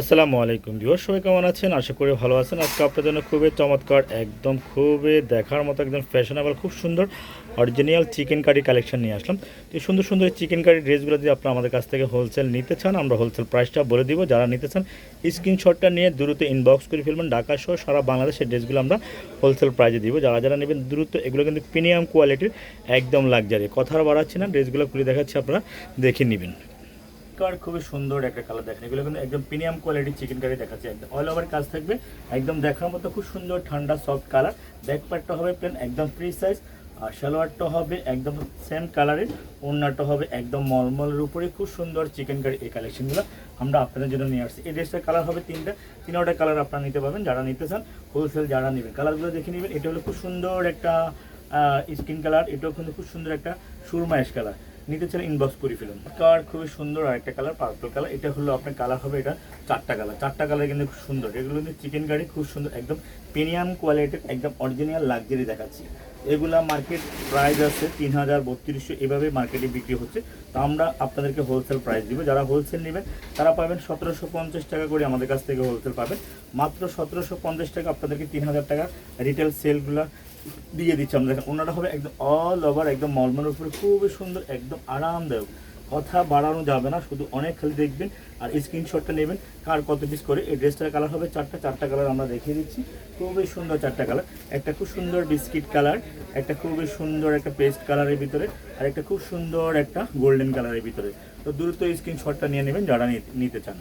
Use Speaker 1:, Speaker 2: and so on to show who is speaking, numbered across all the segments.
Speaker 1: আসসালামু আলাইকুম ভিউয়ার সবাই কেমন আছেন? আশা করি ভালো আছেন। আজকে আপনাদের জন্য খুবই চমৎকার, একদম খুবই দেখার মতো, একদম ফ্যাশনেবল খুব সুন্দর অরিজিনাল চিকেন কারি কালেকশন নিয়ে আসলাম। তো সুন্দর সুন্দর চিকেন কারি ড্রেসগুলো যদি আপনারা আমাদের কাছ থেকে হোলসেল নিতে চান, আমরা হোলসেল প্রাইসটা বলে দিব। যারা নিতে চান স্ক্রিনশটটা নিয়ে দ্রুত ইনবক্স করে ফেলবেন। ঢাকা সহ সারা বাংলাদেশের ড্রেসগুলো আমরা হোলসেল প্রাইসে দিব। যারা যারা নেবেন, দ্রুত এগুলো কিন্তু প্রিমিয়াম কোয়ালিটির একদম লাক্সারি কথা আর বাড়াচ্ছি না ড্রেসগুলো খুলে দেখাচ্ছি, আপনারা দেখে নেবেন। কার খুবই সুন্দর একটা কালার দেখেন। এগুলো কিন্তু একদম প্রিমিয়াম কোয়ালিটির চিকেন কারি দেখাচ্ছে। একদম অল ওভার কাজ থাকবে। একদম দেখার মতো খুব সুন্দর ঠান্ডা সফট কালার ব্যাক পার্টটা হবে প্লেন একদম ফ্রি সাইজ আর সালোয়ারটা হবে একদম সেম কালারের ওড়নাটা হবে একদম মলমলের উপরে। খুব সুন্দর চিকেন কারি এই কালেকশনগুলো আমরা আপনাদের জন্য নিয়ে আসছি। এই ড্রেসটার কালার হবে তিনটা। তিনটা কালার আপনারা নিতে পারবেন। যারা নিতে চান হোলসেল যারা নেবেন। কালারগুলো দেখে নেবেন। এটা হলো খুব সুন্দর একটা স্কিন কালার এটাও কিন্তু খুব সুন্দর একটা সুরমাইশ কালার নিতে চাইলে ইনবক্স করে ফেলুন। কালার খুবই সুন্দর আর একটা কালার পার্পল কালার এটা হলো আপনার কালার হবে এটা চারটা কালার চারটা কালার কিন্তু খুব সুন্দর। এগুলো কিন্তু চিকেন কারি খুব সুন্দর, একদম প্রিমিয়াম কোয়ালিটির একদম অরিজিনাল লাক্সারি দেখাচ্ছি। এগুলা মার্কেট প্রাইস আছে তিন হাজার বত্রিশশো, এভাবে মার্কেটে বিক্রি হচ্ছে। তো আমরা আপনাদেরকে হোলসেল প্রাইস দিব। যারা হোলসেল নেবেন, তারা পাবেন সতেরোশো পঞ্চাশ টাকা করে আমাদের কাছ থেকে হোলসেল পাবেন। মাত্র সতেরোশো পঞ্চাশ টাকা আপনাদেরকে তিন হাজার টাকা রিটেল সেলগুলো দিয়ে দিচ্ছি আমরা। দেখেন, ওনারা হবে একদম অল ওভার একদম মলমলের উপরে, খুবই সুন্দর, একদম আরামদায়ক। কথা বাড়ানো যাবে না, শুধু অনেক খালি দেখবেন আর স্ক্রিনশটটা নেবেন, কার কত পিস করে। এই ড্রেসটার কালার হবে চারটা চারটা কালার আমরা দেখিয়ে দিচ্ছি। খুবই সুন্দর চারটা কালার একটা খুব সুন্দর বিস্কিট কালার একটা খুবই সুন্দর একটা পেস্ট কালারের ভিতরে, আর একটা খুব সুন্দর একটা গোল্ডেন কালারের ভিতরে। তো দ্রুত স্ক্রিনশটটা নিয়ে নেবেন যারা নিতে চান।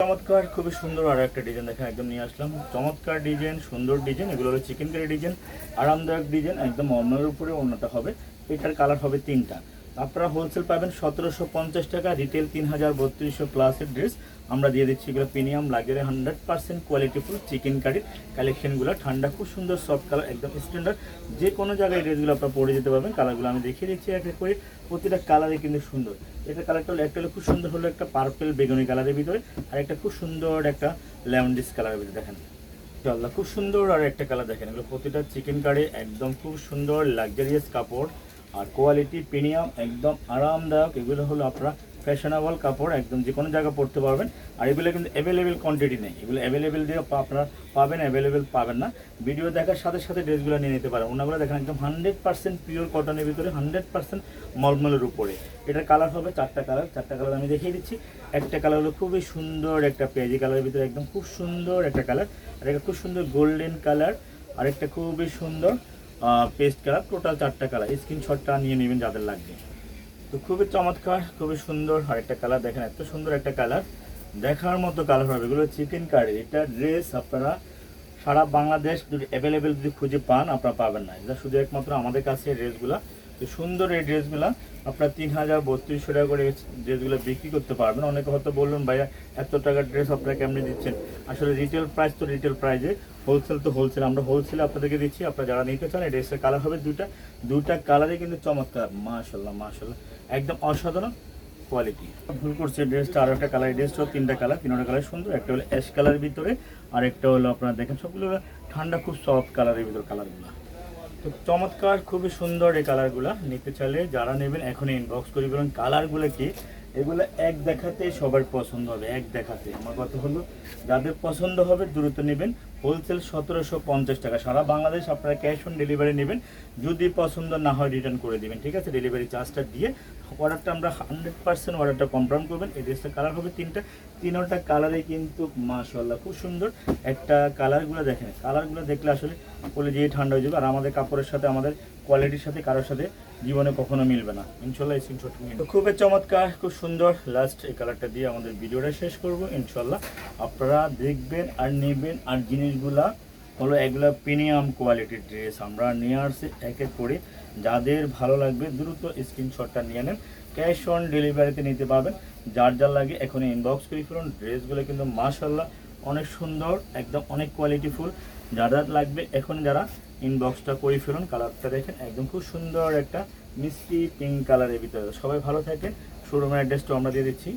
Speaker 1: চমৎকার, খুবই সুন্দর আর একটা ডিজাইন দেখেন একদম নিয়ে আসলাম। চমৎকার ডিজাইন, সুন্দর ডিজাইন, এগুলো হলো চিকেন কারি ডিজাইন, আরামদায়ক ডিজাইন, একদম অন্যের উপরে অন্যটা হবে। এটার কালার হবে তিনটা। আপনারা হোলসেল পাবেন সতেরোশো পঞ্চাশ টাকা রিটেল তিন হাজার বত্রিশশো প্লাসের ড্রেস আমরা দিয়ে দিচ্ছি এগুলো প্রিমিয়াম লাগের হান্ড্রেড পার্সেন্ট কোয়ালিটিফুল চিকেন কারির কালেকশনগুলো ঠান্ডা, খুব সুন্দর সফট কালার একদম স্ট্যান্ডার্ড যে কোনো জায়গায় ড্রেসগুলো আপনারা পরে যেতে পারবেন। কালারগুলো আমি দেখিয়ে দিচ্ছি এক এক করে। প্রতিটা কালারই কিন্তু সুন্দর। এটা কালারটা হলো, একটা হলো খুব সুন্দর হলো একটা পার্পেল বেগুনি কালারের ভিতরে, আর একটা খুব সুন্দর একটা ল্যামন্ডিস কালারের ভিতরে, দেখেন। ইনশাআল্লাহ খুব সুন্দর আর একটা কালার দেখেন। এগুলো প্রতিটা চিকেন কারি একদম খুব সুন্দর লাক্সারিয়াস কাপড়। আর কোয়ালিটি প্রিমিয়াম একদম আরামদায়ক। এগুলো হলো আপনারা ফ্যাশনেবল কাপড়, একদম যে কোনো জায়গায় পরতে পারবেন। আর এগুলো কিন্তু অ্যাভেলেবেল কোয়ান্টিটি নেই। এগুলো অ্যাভেলেবেল দিয়ে আপনারা পাবেন অ্যাভেলেবেল পাবেন না। ভিডিও দেখার সাথে সাথে ড্রেসগুলো নিয়ে নিতে পারেন। ওনাগুলো দেখেন একদম হান্ড্রেড পার্সেন্ট পিওর কটনের ভিতরে হান্ড্রেড পার্সেন্ট মলমলের উপরে। এটার কালার হবে চারটা কালার চারটা কালার আমি দেখিয়ে দিচ্ছি। একটা কালার হলো খুবই সুন্দর একটা পেঁয়াজি কালারের ভিতরে একদম খুব সুন্দর একটা কালার আর একটা খুব সুন্দর গোল্ডেন কালার আর একটা খুবই সুন্দর পেস্ট কালার টোটাল চারটা কালার স্ক্রিনশটটা নিয়ে নেবেন যাদের লাগবে। তো খুবই চমৎকার, খুবই সুন্দর আর একটা কালার দেখেন, এত সুন্দর একটা কালার দেখার মতো কালার হবে। এগুলো চিকেন কারি এটা ড্রেস আপনারা সারা বাংলাদেশ যদি অ্যাভেলেবেল যদি খুঁজে পান, আপনারা পাবেন না। এটা শুধু একমাত্র আমাদের কাছে ড্রেসগুলা তো সুন্দর এই ড্রেসগুলা আপনারা তিন হাজার বত্রিশশো টাকা করে ড্রেসগুলো বিক্রি করতে পারবেন। অনেকে হয়তো বললেন, ভাইয়া, এত টাকার ড্রেস আপনারা কেমনি দিচ্ছেন? আসলে রিটেল প্রাইস তো রিটেল প্রাইজে হোলসেল তো হোলসেল আমরা হোলসেলে আপনাদেরকে দিচ্ছি, আপনারা যারা নিতে চান, এই ড্রেসের কালার হবে দুটা দুটা কালারই কিন্তু চমৎকার মাশাল্লাহ মাশাল্লাহ একদম অসাধারণ কোয়ালিটি ভুল করছে ড্রেসটা আরও একটা কালার ড্রেসটা তিনটা কালার তিনটা কালার সুন্দর, একটা হলো অ্যাশ কালারের ভিতরে, আর একটা হলো আপনারা দেখেন সবগুলো ঠান্ডা, খুব সফট কালারের ভিতর কালারগুলো তো চমৎকার, খুবই সুন্দর এই কালারগুলো নিতে চাইলে যারা নেবেন এখন ইনবক্স করে বলুন কালারগুলো কি? এগুলো এক দেখাতে সবার পছন্দ হবে, এক দেখাতে। আমার কথা হলো, যাদের পছন্দ হবে, দ্রুত নেবেন। হোলসেল সতেরোশো পঞ্চাশ টাকা। সারা বাংলাদেশ আপনারা ক্যাশ অন ডেলিভারি নেবেন। যদি পছন্দ না হয় রিটার্ন করে দিবেন, ঠিক আছে? ডেলিভারি চার্জটা দিয়ে অর্ডারটা আমরা হান্ড্রেড পার্সেন্ট অর্ডারটা কনফার্ম করবেন। এই ড্রেসটা কালার হবে তিনটা। তিনটা কালারে কিন্তু মাশাল্লাহ খুব সুন্দর। একটা কালারগুলো দেখেন। কালারগুলো দেখলে আসলে বলে যে ঠান্ডা হয়ে যাবে। আর আমাদের কাপড়ের সাথে আমাদের কোয়ালিটির সাথে কারোর সাথে জীবনে কখনো মিলবে না। ইনশাল্লাহ স্ক্রিনশট নিয়ে খুবই চমৎকার, খুব সুন্দর। লাস্ট এই কালারটা দিয়ে আমাদের ভিডিওটা শেষ করব, ইনশাল্লাহ। আপনারা দেখবেন আর নেবেন আর জিনিসগুলা হলো এগুলো প্রিমিয়াম কোয়ালিটির ড্রেস আমরা নিয়ে আসছি এক এক করে। যাদের ভালো লাগবে দ্রুত স্ক্রিনশটটা নিয়ে নেন। ক্যাশ অন ডেলিভারিতে নিতে পারবেন। যার যার লাগে এখন ইনবক্স করে ফেলুন। ড্রেসগুলো কিন্তু মাশাল্লাহ অনেক সুন্দর, একদম অনেক কোয়ালিটিফুল যারা লাগবে এখন যারা ইনবক্সটা করে ফেলুন কালারটা দেখেন, একদম খুব সুন্দর একটা মিষ্টি পিঙ্ক কালারের ভিতরে। সবাই ভালো থাকেন শোরুমের অ্যাড্রেসটাও আমরা দিয়ে দিচ্ছি।